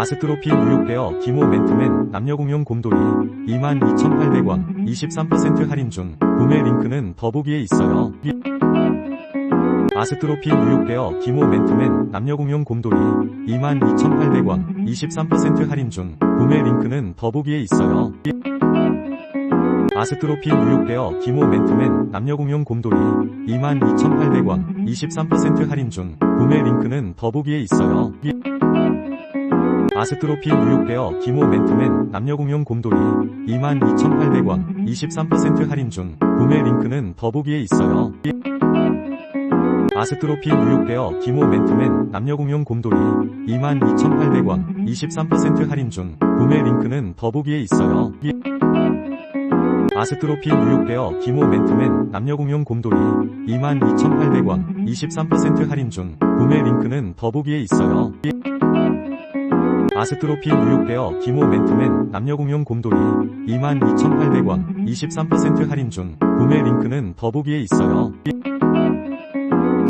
아스트로핀 우육베어 기모 맨투맨 남녀공용 곰돌이 22,800원 23% 할인 중 구매 링크는 더보기에 있어요. 아스트로핀 우육베어 기모 맨투맨 남녀공용 곰돌이 22,800원 23% 할인 중 구매 링크는 더보기에 있어요. 아스트로핀 우육베어 기모 맨투맨 남녀공용 곰돌이 22,800원 23% 할인 중 구매 링크는 더보기에 있어요. 아스트로핀 우육베어 기모 맨투맨 남녀공용 곰돌이 22,800원 23% 할인 중 구매 링크는 더보기에 있어요. 아스트로핀 우육베어 기모 맨투맨 남녀공용 곰돌이 22,800원 23% 할인 중 구매 링크는 더보기에 있어요. 아스트로핀 우육베어 기모 맨투맨 남녀공용 곰돌이 22,800원 23% 할인 중 구매 링크는 더보기에 있어요. 아스트로핀 우육베어 기모 맨투맨 남녀공용 곰돌이 22,800원 23% 할인 중 구매 링크는 더보기에 있어요.